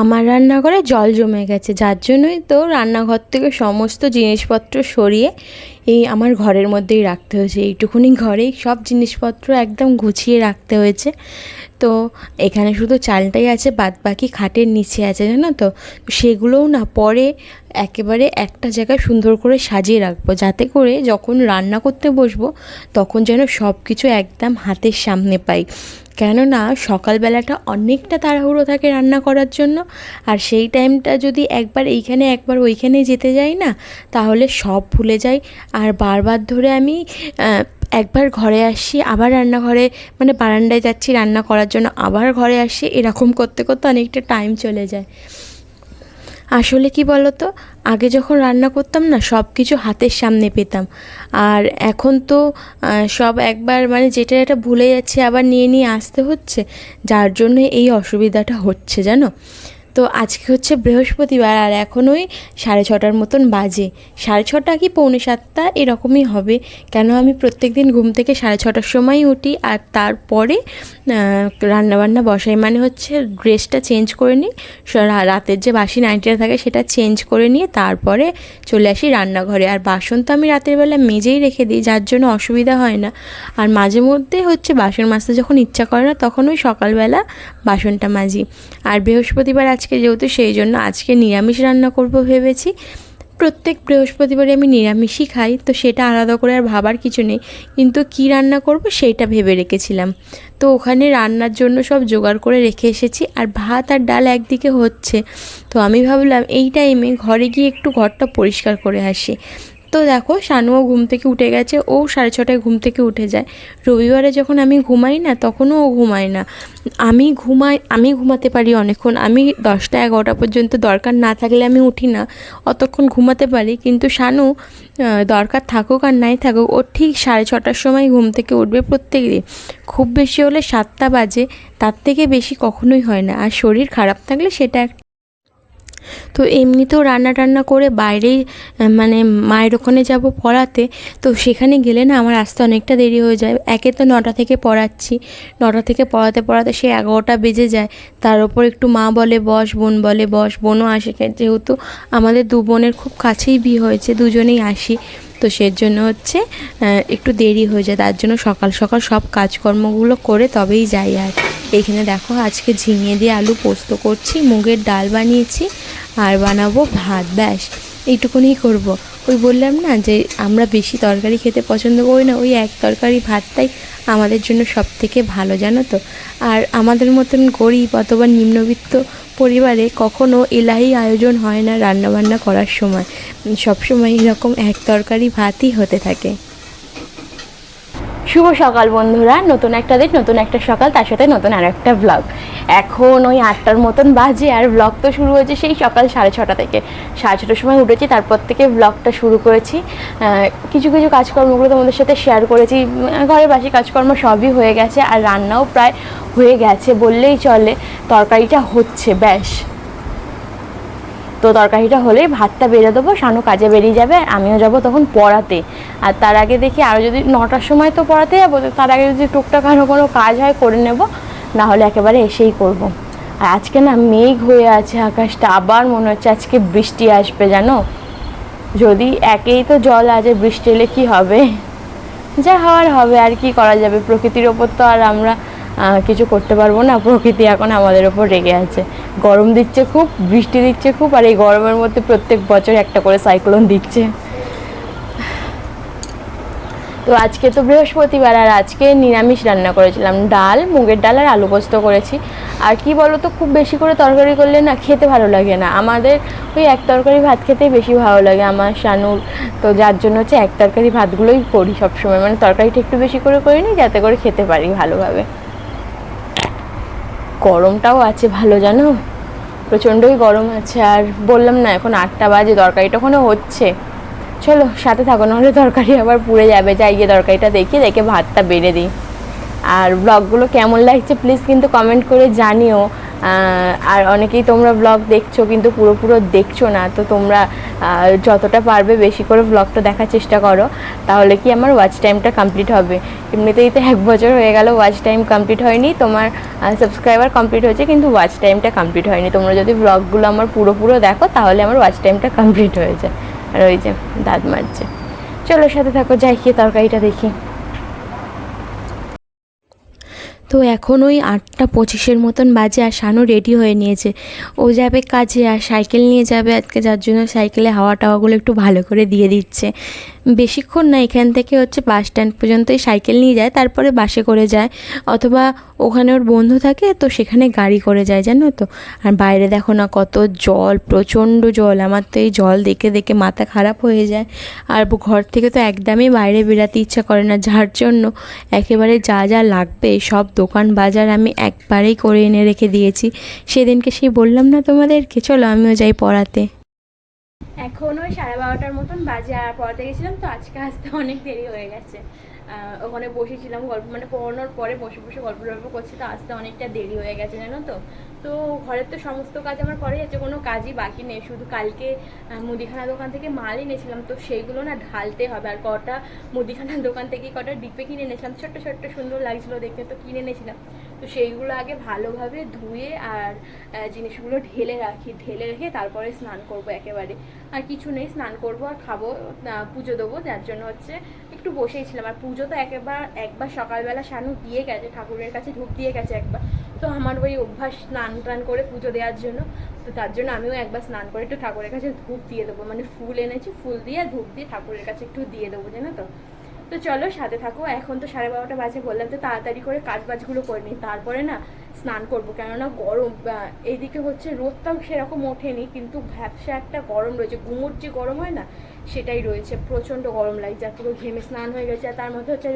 আমার রান্নাঘরে জল জমে গেছে, যার জন্যই তো রান্নাঘর থেকে সমস্ত জিনিসপত্র সরিয়ে এই আমার ঘরের মধ্যেই রাখতে হয়েছে। এইটুকুনি ঘরেই সব জিনিসপত্র একদম গুছিয়ে রাখতে হয়েছে। তো এখানে শুধু চালটাই আছে বাদ বাকি খাটের নিচে আছে, জানো তো? সেগুলোও না পরে একেবারে একটা জায়গায় সুন্দর করে সাজিয়ে রাখব। যাতে করে যখন রান্না করতে বসবো, তখন যেন সব কিছু একদম হাতের সামনে পাই। কেননা সকালবেলাটা অনেকটা তাড়াহুড়ো থাকে রান্না করার জন্য, আর সেই টাইমটা যদি একবার এইখানে একবার ওইখানে যেতে যাই না, তাহলে সব ভুলে যাই। আর বারবার ধরে আমি একবার ঘরে আসি, আবার রান্নাঘরে মানে বারান্দায় যাচ্ছি রান্না করার জন্য, আবার ঘরে আসি, এরকম করতে করতে অনেকটা টাইম চলে যায়। আসলে কি বলো তো আগে যখন রান্না করতাম না সব কিছু হাতের সামনে পেতাম। আর এখন তো সব একবার মানে যেটা এটা ভুলে যাচ্ছে আবার নিয়ে নিয়ে আসতে হচ্ছে, যার জন্য এই অসুবিধাটা হচ্ছে, জানো? তো আজকে হচ্ছে বৃহস্পতিবার আর এখন ওই সাড়ে ছটার মতন বাজে। সাড়ে ছটা কি পৌনে সাতটা? এরকমই হবে। কেন আমি প্রত্যেক দিন ঘুম থেকে সাড়ে ছটার সময় উঠি আর তারপরে রান্নাবান্না বসাই। মানে হচ্ছে ড্রেসটা চেঞ্জ করে নিই রাতের যে বাসি নাইটিটা থাকে সেটা চেঞ্জ করে নিয়ে তারপরে চলে আসি রান্নাঘরে। আর বাসন তো আমি রাতের বেলা মেজেই রেখে দিই, যার জন্য অসুবিধা হয় না। আর মাঝে মধ্যে হচ্ছে বাসন মাজতে যখন ইচ্ছা করে না, তখন ওই সকালবেলা বাসনটা মাজি। আর বৃহস্পতিবার আজকে যেহেতু সেই জন্য আজকে নিরামিষ রান্না করব ভেবেছি। প্রত্যেক বৃহস্পতিবারে আমি নিরামিষই খাই, তো সেটা আলাদা করে আর ভাবার কিছু নেই। কিন্তু কি রান্না করব সেইটা ভেবে রেখেছিলাম। তো ওখানে রান্নার জন্য সব জোগাড় করে রেখে এসেছি আর ভাত আর ডাল একদিকে হচ্ছে। তো আমি ভাবলাম এই টাইমে ঘরে গিয়ে একটু ঘরটা পরিষ্কার করে আসি। তো দেখো, শানুও ঘুম থেকে উঠে গেছে, ও সাড়ে ছটায় ঘুম থেকে উঠে যায়। রবিবারে যখন আমি ঘুমাই না, তখনও ও ঘুমায় না। আমি ঘুমাই, আমি ঘুমাতে পারি অনেকক্ষণ, আমি দশটা এগারোটা পর্যন্ত দরকার না থাকলে আমি উঠি না, অতক্ষণ ঘুমাতে পারি। কিন্তু শানু দরকার থাকুক আর নাই থাকুক, ও ঠিক সাড়ে ছটার সময় ঘুম থেকে উঠবে প্রত্যেক দিন। খুব বেশি হলে সাতটা বাজে, তার থেকে বেশি কখনোই হয় না। আর শরীর খারাপ থাকলে সেটা তো এমনিতেও রান্না টান্না করে বাইরেই মানে মায়ের ওখানে যাব পড়াতে, তো সেখানে গেলে না আমার আসতে অনেকটা দেরি হয়ে যায়। একে তো নটা থেকে পড়াচ্ছি। নটা থেকে পড়াতে পড়াতে সে এগারোটা বেজে যায়। তার ওপর একটু মা বলে, বস, বোন বলে, বস, বোনও আসে। যেহেতু আমাদের দু বোনের খুব কাছেই বিয়ে হয়েছে, দুজনেই আসি। তো সের জন্য হচ্ছে একটু দেরি হয়ে যায়। তার জন্য সকাল সকাল সব কাজকর্মগুলো করে তবেই যাই আর এখানে দেখো আজকে ঝিঙে দিয়ে আলু পোস্ত করছি, মুগের ডাল বানিয়েছি আর বানাবো ভাত, ব্যাস। এইটুকুনি করব। ওই বললাম না যে আমরা বেশি তরকারি খেতে পছন্দ করি না, ওই এক তরকারি ভাতটাই আমাদের জন্য সব থেকে ভালো, জানো তো? আর আমাদের মতন গরিব অথবা নিম্নবিত্ত পরিবারে কখনো এলাহি আয়োজন হয় না রান্নাবান্না করার সময়। সবসময় এরকম এক তরকারি ভাতই হতে থাকে। শুভ সকাল বন্ধুরা। নতুন একটা দিন, নতুন একটা সকাল, তার সাথে নতুন আর একটা ব্লগ এখন ওই আটটার মতন বাজে আর ব্লগ তো শুরু হয়েছে সেই সকাল সাড়ে ছটা থেকে। সাড়ে ছটার সময় উঠেছি, তারপর থেকে ব্লগটা শুরু করেছি। কিছু কিছু কাজকর্মগুলো তোমাদের সাথে শেয়ার করেছি। ঘরে বাসি কাজকর্ম সবই হয়ে গেছে আর রান্নাও প্রায় হয়ে গেছে বললেই চলে। তরকারিটা হচ্ছে, ব্যাস। তো তরকারিটা হলেই ভাতটা বেড়ে দেবো, শানু কাজে বেরিয়ে যাবে, আর আমিও যাব তখন পড়াতে। আর তার আগে দেখি আরও যদি নটার সময় তো পড়াতে যাব, তো তার আগে যদি টুকটাক আরও কোনো কাজ হয় করে নেব, না হলে একেবারে এসেই করব। আর আজকে না মেঘ হয়ে আছে আকাশটা, আবার মনে হচ্ছে আজকে বৃষ্টি আসবে, জানো? যদি একেই তো জল আছে বৃষ্টি এলে কী হবে? যা হওয়ার হবে, আর কি করা যাবে? প্রকৃতির ওপর তো আর আমরা কিছু করতে পারব না। প্রকৃতি এখন আমাদের ওপর রেগে আছে। গরম দিচ্ছে খুব, বৃষ্টি দিচ্ছে খুব, আর এই গরমের মধ্যে প্রত্যেক বছর একটা করে সাইক্লোন দিচ্ছে। তো আজকে তো বৃহস্পতিবার, আর আজকে নিরামিষ রান্না করেছিলাম। ডাল, মুগের ডাল আর আলু পোস্ত করেছি। আর কি বলো তো খুব বেশি করে তরকারি করলে না খেতে ভালো লাগে না। আমাদের ওই এক তরকারি ভাত খেতেই বেশি ভালো লাগে। আমার শানুর তো যার জন্য হচ্ছে এক তরকারি ভাতগুলোই করি সবসময়। মানে তরকারিটা একটু বেশি করে করে নিই যাতে করে খেতে পারি ভালোভাবে। গরমটাও আছে ভালো, জানো? প্রচণ্ডই গরম আছে, আর বললাম না, এখন আটটা বাজে, তরকারিটা ওখানে হচ্ছে। চলো, সাথে থাকো, নাহলে তরকারি আবার পুড়ে যাবে। যাই গিয়ে তরকারিটা দেখি, দেখে ভাতটা বেড়ে দিই। আর ব্লগগুলো কেমন লাগছে প্লিজ কিন্তু কমেন্ট করে জানিও। আর অনেকেই তোমরা ব্লগ দেখছ, কিন্তু পুরো পুরো দেখছ না, তো তোমরা যতটা পারবে বেশি করে ব্লগটা দেখার চেষ্টা করো। তাহলে কি আমার ওয়াচ টাইমটা কমপ্লিট হবে? এমনিতেই তো এক বছর হয়ে গেল ওয়াচ টাইম কমপ্লিট হয়নি। তোমার সাবস্ক্রাইবার কমপ্লিট হয়েছে, কিন্তু ওয়াচ টাইমটা কমপ্লিট হয়নি। তোমরা যদি ব্লগগুলো আমার পুরো পুরো দেখো, তাহলে আমার ওয়াচ টাইমটা কমপ্লিট হয়ে যায় আর ওই যে দাঁত মারছে চলো সাথে থাকো, যাই কি তরকারিটা দেখি। তো এখন ওই আটটা পঁচিশের মতন বাজে আর শানু রেডি হয়ে নিয়েছে। ও যাবে কাজে আর সাইকেল নিয়ে যাবে আজকে, যার জন্য সাইকেলে হাওয়া টাওয়াগুলো একটু ভালো করে দিয়ে দিচ্ছে। বেশিক্ষণ না, এখান থেকে হচ্ছে বাস স্ট্যান্ড পর্যন্তই সাইকেল নিয়ে যায়, তারপরে বাসে করে যায়। অথবা ওখানে ওর বন্ধু থাকে, তো সেখানে গাড়ি করে যায়, জানো তো? আর বাইরে দেখো না কত জল, প্রচণ্ড জল, আমার তো এই জল দেখে দেখে মাথা খারাপ হয়ে যায়। আর ঘর থেকে তো একদমই বাইরে বেরাতে ইচ্ছা করে না, যার জন্য একেবারে যা যা লাগবে, সব দোকান বাজার আমি একবারেই করে এনে রেখে দিয়েছি। সেদিনকে সেই বললাম না তোমাদেরকে, চলো আমিও যাই পড়াতে। এখন ওই সাড়ে বারোটার মতন বাজে আর পড়াতে গেছিলাম, তো আজকে আসতে অনেক দেরি হয়ে গেছে। ওখানে বসেছিলাম গল্প মানে পড়ানোর পরে বসে বসে গল্প টল্প করছি, তো আসতে অনেকটা দেরি হয়ে গেছে জানো তো। তো ঘরের তো সমস্ত কাজ আমার করে যাচ্ছে কোনো কাজই বাকি নেই। শুধু কালকে মুদিখানা দোকান থেকে মাল এনেছিলাম, তো সেইগুলো না ঢালতে হবে। আর কটা মুদিখানার দোকান থেকে কটা ডিপে কিনে এনেছিলাম, ছোট্ট ছোট্ট, সুন্দর লাগছিল দেখতে, তো কিনে এনেছিলাম। তো সেইগুলো আগে ভালোভাবে ধুয়ে আর জিনিসগুলো ঢেলে রাখি, ঢেলে রেখে তারপরে স্নান করব একেবারে। আর কিছু নেই, স্নান করব আর খাব পুজো দেবো, যার জন্য হচ্ছে একটু বসেই ছিলাম। আর পুজো তো একেবার, একবার সকালবেলা শানু দিয়ে গেছে, ঠাকুরের কাছে ধূপ দিয়ে গেছে একবার। তো আমার ওই অভ্যাস স্নান টান করে পুজো দেওয়ার জন্য, তো তার জন্য আমিও একবার স্নান করে একটু ঠাকুরের কাছে ধূপ দিয়ে দেবো। মানে ফুল এনেছি, ফুল দিয়ে ধূপ দিয়ে ঠাকুরের কাছে একটু দিয়ে দেবো, জানো তো? তো চলো, সাথে থাকো। এখন তো সাড়ে বারোটা বাজে, বললাম তো তাড়াতাড়ি করে কাজ বাজগুলো করে নিই। তারপরে না, স্নান করব। কেননা গরম এইদিকে হচ্ছে রোদটাও সেরকম ওঠেনি, কিন্তু ভ্যাবসা একটা গরম রয়েছে। গুমোট যে গরম হয় না, সেটাই রয়েছে। প্রচণ্ড গরম লাগছে, আর পুরো ঘেমে স্নান হয়ে গেছে। আর তার মধ্যে হচ্ছে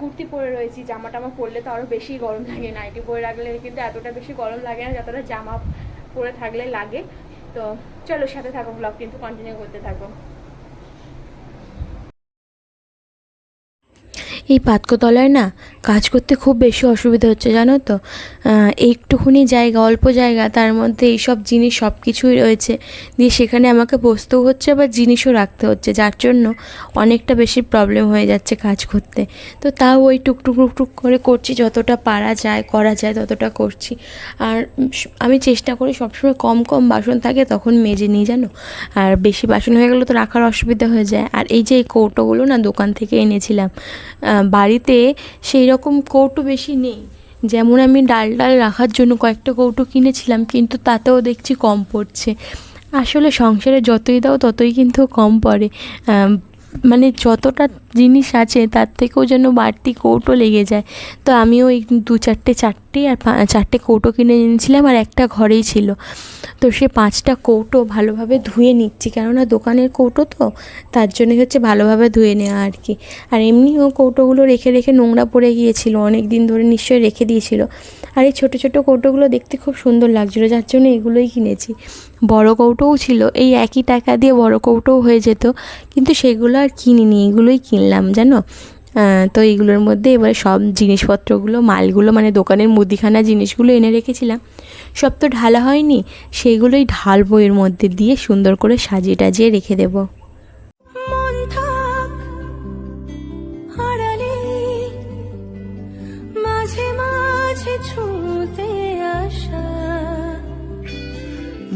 কুর্তি পরে রয়েছি জামা টামা পরলে তো আরও বেশি গরম লাগে। নাইটি পরে রাখলে কিন্তু এতটা বেশি গরম লাগে না, যতটা জামা পরে থাকলে লাগে। তো চলো, সাথে থাকো ব্লগ কিন্তু কন্টিনিউ করতে থাকো। এই পাতকোতলায় না কাজ করতে খুব বেশি অসুবিধা হচ্ছে, জানো তো? একটুখানি জায়গা, অল্প জায়গা, তার মধ্যে এইসব জিনিস সব কিছুই রয়েছে। দিয়ে সেখানে আমাকে বসতেও হচ্ছে, আবার জিনিসও রাখতে হচ্ছে, যার জন্য অনেকটা বেশি প্রবলেম হয়ে যাচ্ছে কাজ করতে। তো তাও ওই টুকটুক টুকটুক করে করছি, যতটা পারা যায়, করা যায়, ততটা করছি। আর আমি চেষ্টা করি সবসময় কম কম বাসন থাকে, তখন মেজে নিই, জানো? আর বেশি বাসন হয়ে গেলে তো রাখার অসুবিধা হয়ে যায়। আর এই যে এই কৌটোগুলো না দোকান থেকে এনেছিলাম বাড়িতে সেই রকম কৌটো বেশি নেই। যেমন আমি ডাল ডাল রাখার জন্য কয়েকটা কৌটো কিনেছিলাম, কিন্তু তাতেও দেখছি কম পড়ছে। আসলে সংসারে যতই দাও ততই কিন্তু কম পড়ে। মানে যতটা জিনিস আছে, তার থেকেও যেন বাড়তি কৌটো লেগে যায়। তো আমিও এই দু চারটে চারটে আর চারটে কৌটো কিনে এনেছিলাম আর একটা ঘরেই ছিল। তো সে পাঁচটা কৌটো ভালোভাবে ধুয়ে নিচ্ছি, কেননা দোকানের কৌটো তো, তার জন্যই হচ্ছে ভালোভাবে ধুয়ে নেওয়া আর কি। আর এমনিও কৌটোগুলো রেখে রেখে নোংরা পড়ে গিয়েছিল অনেক দিন ধরে নিশ্চয়ই রেখে দিয়েছিল। আর এই ছোটো ছোটো কৌটোগুলো দেখতে খুব সুন্দর লাগছিল, যার জন্য এগুলোই কিনেছি। বড় কৌটোও ছিল, এই একই টাকা দিয়ে বড় কৌটোও হয়ে যেত। কিন্তু সেগুলো আর কিনিনি, এগুলোই কিনলাম, জানো? তো এইগুলোর মধ্যে এবার সব জিনিসপত্রগুলো, মালগুলো মানে দোকানের মুদিখানা জিনিসগুলো এনে রেখেছিলাম। সব তো ঢালা হয়নি, সেগুলোই ঢালবো এর মধ্যে দিয়ে সুন্দর করে সাজিয়ে টাজিয়ে রেখে দেবো।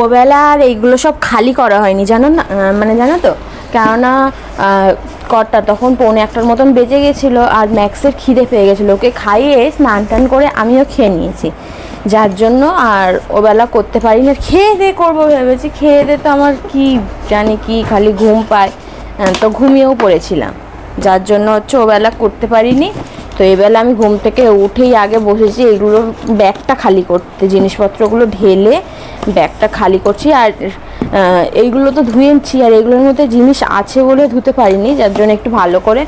ওবেলা আর এইগুলো সব খালি করা হয়নি, জানো না? মানে জানো তো? কেননা কটা তখন পৌনে একটার মতন বেজে গেছিল আর ম্যাক্সের খিদে পেয়ে গেছিল। ওকে খাইয়ে স্নান টান করে আমিও খেয়ে নিয়েছি। যার জন্য আর ওবেলা করতে পারি না খেয়ে দিয়ে করব ভেবেছি, খেয়ে দিয়ে তো আমার কি জানি কি, খালি ঘুম পায়। তো ঘুমিয়েও পড়েছিলাম। যার জন্য হচ্ছে ওবেলা করতে পারিনি। তো এবেলা আমি ঘুম থেকে উঠেই আগে বসেছি এগুলোর ব্যাগটা খালি করতে, জিনিসপত্রগুলো ঢেলে ব্যাগটা খালি করছি আর এইগুলো তো ধুয়েছি আর এগুলোর মধ্যে জিনিস আছে বলে ধুতে পারিনি, যার জন্য একটু ভালো করে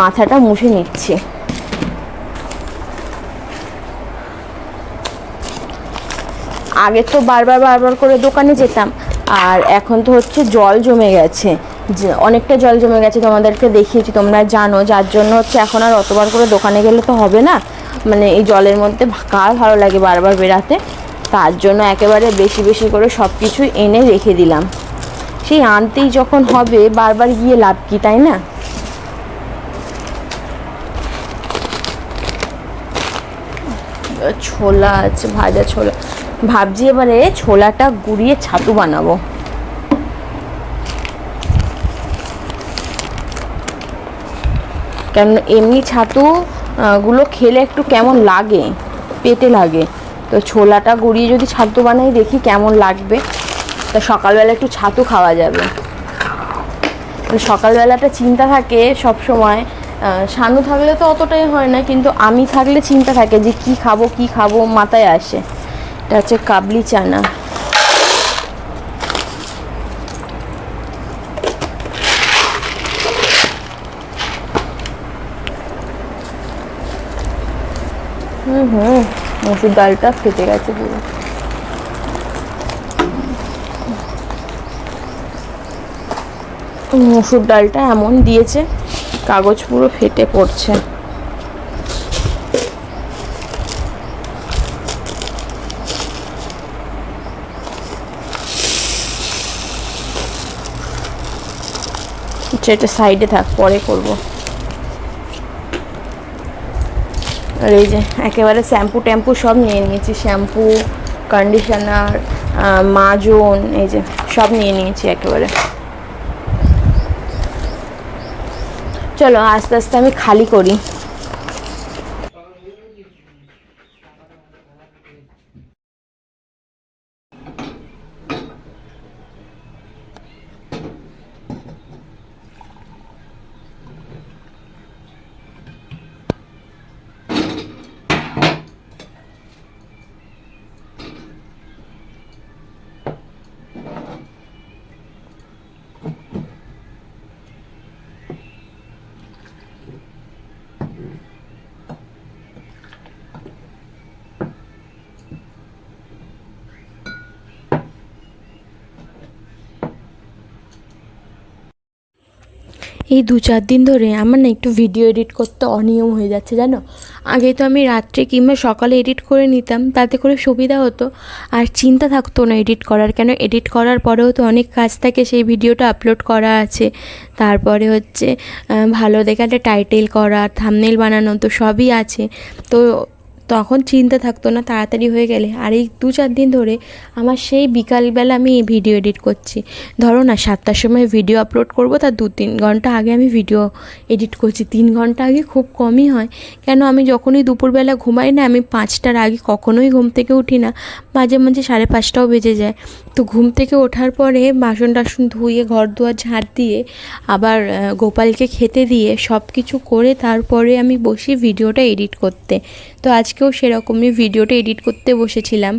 মাথাটা মুছে নিচ্ছি। আগে তো বারবার বারবার করে দোকানে যেতাম, আর এখন তো হচ্ছে জল জমে গেছে। যে অনেকটা জল জমে গেছে তোমাদেরকে দেখিয়েছি, তোমরা জানো, যার জন্য হচ্ছে এখন আর অতবার করে দোকানে গেলে তো হবে না। মানে এই জলের মধ্যে কার ভালো লাগে বারবার বেরাতে তার জন্য একেবারে বেশি বেশি করে সব কিছু এনে রেখে দিলাম। সেই আনতেই যখন হবে, বারবার গিয়ে লাভ কি, তাই না? ছোলা আছে, ভাজা ছোলা। ভাবছি এবারে ছোলাটা গুঁড়িয়ে ছাতু বানাবো। কেন এমনি ছাতু গুলো খেলে একটু কেমন লাগে, পেটে লাগে। তো ছোলাটা গুঁড়িয়ে যদি ছাতু বানাই, দেখি কেমন লাগবে। তা সকালবেলা একটু ছাতু খাওয়া যাবে। মানে সকালবেলাটা চিন্তা থাকে সব সময় শানু থাকলে তো অতটাই হয় না, কিন্তু আমি থাকলে চিন্তা থাকে যে কি খাব কি খাব, মাথায় আসে। এটা হচ্ছে কাবলি চানা। হুম, মসুর ডালটা ফেটে গেছে পুরো। মসুর ডালটা এমন দিয়েছে, কাগজ পুরো ফেটে পড়ছে। যেটা সাইডে থাক, পরে করব। আর এই যে একেবারে শ্যাম্পু ট্যাম্পু সব নিয়ে নিয়েছি, শ্যাম্পু কন্ডিশনার মাজন, এই যে সব নিয়ে নিয়েছি একেবারে। চলো আস্তে আস্তে আমি খালি করি। এই দু চার দিন ধরে আমার না একটু ভিডিও এডিট করতে অনিয়ম হয়ে যাচ্ছে, জানো? আগে তো আমি রাত্রে কিংবা সকালে এডিট করে নিতাম, তাতে করে সুবিধা হতো। আর চিন্তা থাকতো না এডিট করার, কেন? এডিট করার পরেও তো অনেক কাজ থাকে, সেই ভিডিওটা আপলোড করা আছে। তারপরে হচ্ছে ভালো দেখে একটা টাইটেল করা থামনেল বানানো তো সবই আছে। তো তখন চিন্তা থাকতো না, তাড়াতাড়ি হয়ে গেলে। আর এই দু চার দিন ধরে আমার সেই বিকালবেলা আমি এই ভিডিও এডিট করছি। ধরো না, সাতটার সময় ভিডিও আপলোড করব, তার দু তিন ঘণ্টা আগে আমি ভিডিও এডিট করছি। তিন ঘণ্টা আগে খুব কমই হয়। কেন, আমি যখনই দুপুরবেলা ঘুমাই না, আমি পাঁচটার আগে কখনোই ঘুম থেকে উঠি না। মাঝে মাঝে সাড়ে পাঁচটাও বেজে যায়। তো ঘুম থেকে ওঠার পরে বাসন টাসন ধুয়ে, ঘর দুয়ার ঝাড় দিয়ে, আবার গোপালকে খেতে দিয়ে সব কিছু করে তারপরে আমি বসি ভিডিওটা এডিট করতে। তো আজকেও সেরকমই ভিডিওটা এডিট করতে বসেছিলাম।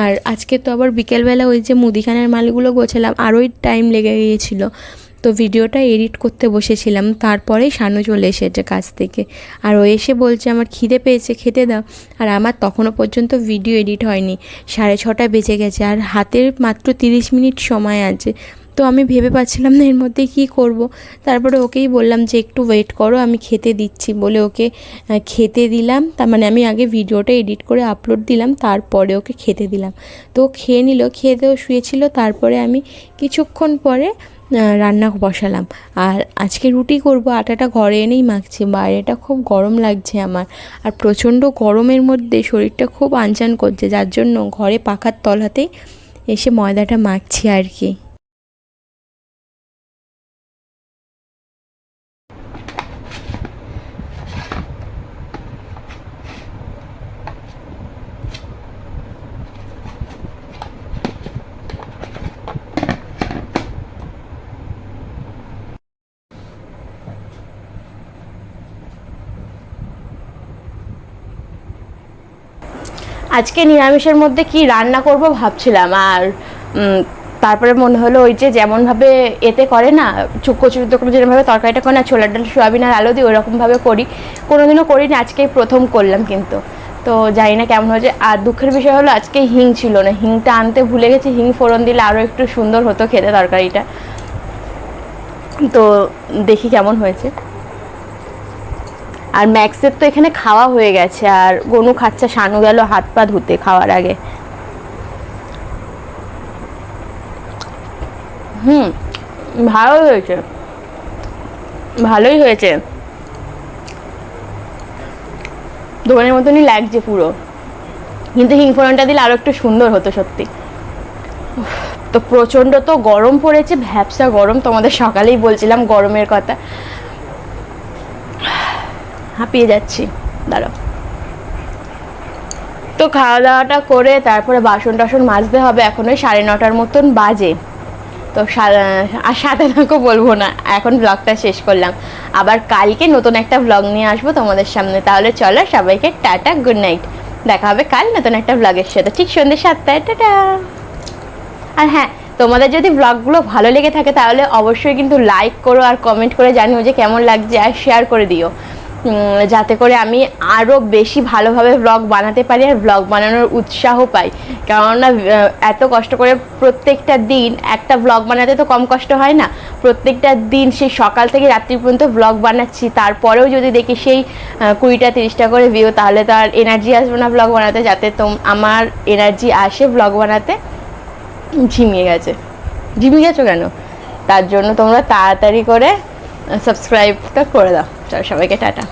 আর আজকে তো আবার বিকেলবেলা ওই যে মুদিখানার মালগুলো গোছালাম, আরোই টাইম লেগে গিয়েছিল। তো ভিডিওটা এডিট করতে বসেছিলাম তারপরেই শানু চলে এসেছে কাজ থেকে। আর ও এসে বলছে, আমার খিদে পেয়েছে, খেতে দাও। আর আমার তখনও পর্যন্ত ভিডিও এডিট হয়নি। সাড়ে ছটা বেজে গেছে, আর হাতের মাত্র তিরিশ মিনিট সময় আছে। তো আমি ভেবে পাচ্ছিলাম না এর মধ্যে কী করব। তারপরে ওকেই বললাম যে, একটু ওয়েট করো, আমি খেতে দিচ্ছি। বলে ওকে খেতে দিলাম। তার মানে আমি আগে ভিডিওটা এডিট করে আপলোড দিলাম, তারপরে ওকে খেতে দিলাম। তো খেয়ে নিল, খেয়ে দেও শুয়েছিল। তারপরে আমি কিছুক্ষণ পরে রান্না বসালাম। আর আজকে রুটি করব, আটাটা ঘরে এনেই মাখছি। বাইরেটা খুব গরম লাগছে আমার। আর প্রচণ্ড গরমের মধ্যে শরীরটা খুব আনচান করছে, যার জন্য ঘরে পাখার তলাতেই এসে ময়দাটা মাখছি আর কি। আজকে নিরামিষের মধ্যে কি রান্না করব ভাবছিলাম, আর তারপরে মনে হলো ওই যে যেমনভাবে এতে করে না কচুরিতে করে যেরকমভাবে তরকারিটা করে না, ছোলার ডাল, সোয়াবিন আর আলু দিয়ে ওরকমভাবে করি, কোনোদিনও করিনি, আজকেই প্রথম করলাম কিন্তু। তো জানি না কেমন হয়েছে, আর দুঃখের বিষয় হলো আজকে হিং ছিল না, হিংটা আনতে ভুলে গেছি, হিং ফোড়ন দিলে আরও একটু সুন্দর হতো খেতে তরকারিটা। তো দেখি কেমন হয়েছে। আর ম্যাক্সের তো এখানে খাওয়া হয়ে গেছে, আর গনু খাচ্ছে, শানু গেল হাত পা ধুতে খাওয়ার আগে। হুম, ভালো হয়েছে। ভালোই হয়েছে। দোকানের মতনই লাগছে পুরো। কিন্তু হিংফোড়নটা দিলে আরও একটু সুন্দর হতো সত্যি। তো প্রচণ্ড তো গরম পড়েছে ভ্যাবসা গরম, তোমাদের সকালেই বলছিলাম গরমের কথা। হাঁপিয়ে যাচ্ছি। দাঁড়াও। তো খাওয়া দাওয়াটা করে তারপরে বাসন টাসন মাজতে হবে। এখন ওই সাড়ে নটার মতন বাজে। তো আর সাথে থাকো বলব না। এখন ব্লগটা শেষ করলাম। আবার কালকে নতুন একটা ব্লগ নিয়ে আসব তোমাদের সামনে। তাহলে চলো সবাইকে টাটা গুড নাইট দেখা হবে কাল নতুন একটা ব্লগের সাথে। ঠিক সন্ধ্যে সাতটায়। টাটা। আর হ্যাঁ তোমাদের যদি ব্লগগুলো ভালো লেগে থাকে তাহলে অবশ্যই কিন্তু লাইক করো আর কমেন্ট করে জানিও যে কেমন লাগছে আর শেয়ার করে দিও। যাতে করে আমি আরও বেশি ভালোভাবে ব্লগ বানাতে পারি আর ব্লগ বানানোর উৎসাহ পাই। কেননা এত কষ্ট করে প্রত্যেকটা দিন একটা ব্লগ বানাতে তো কম কষ্ট হয় না। প্রত্যেকটা দিন সেই সকাল থেকে রাত্রি পর্যন্ত ব্লগ বানাচ্ছি, তারপরেও যদি দেখি সেই কুড়িটা তিরিশটা করে ভিউ তাহলে তো আর এনার্জি আসবে না ব্লগ বানাতে, যাতে তোম, আমার এনার্জি আসে ব্লগ বানাতে। ঝিমিয়ে গেছে। ঝিমিয়ে গেছো কেন? তার জন্য তোমরা তাড়াতাড়ি করে সাবস্ক্রাইবটা করে দাও। চলো সবাইকে টাটা।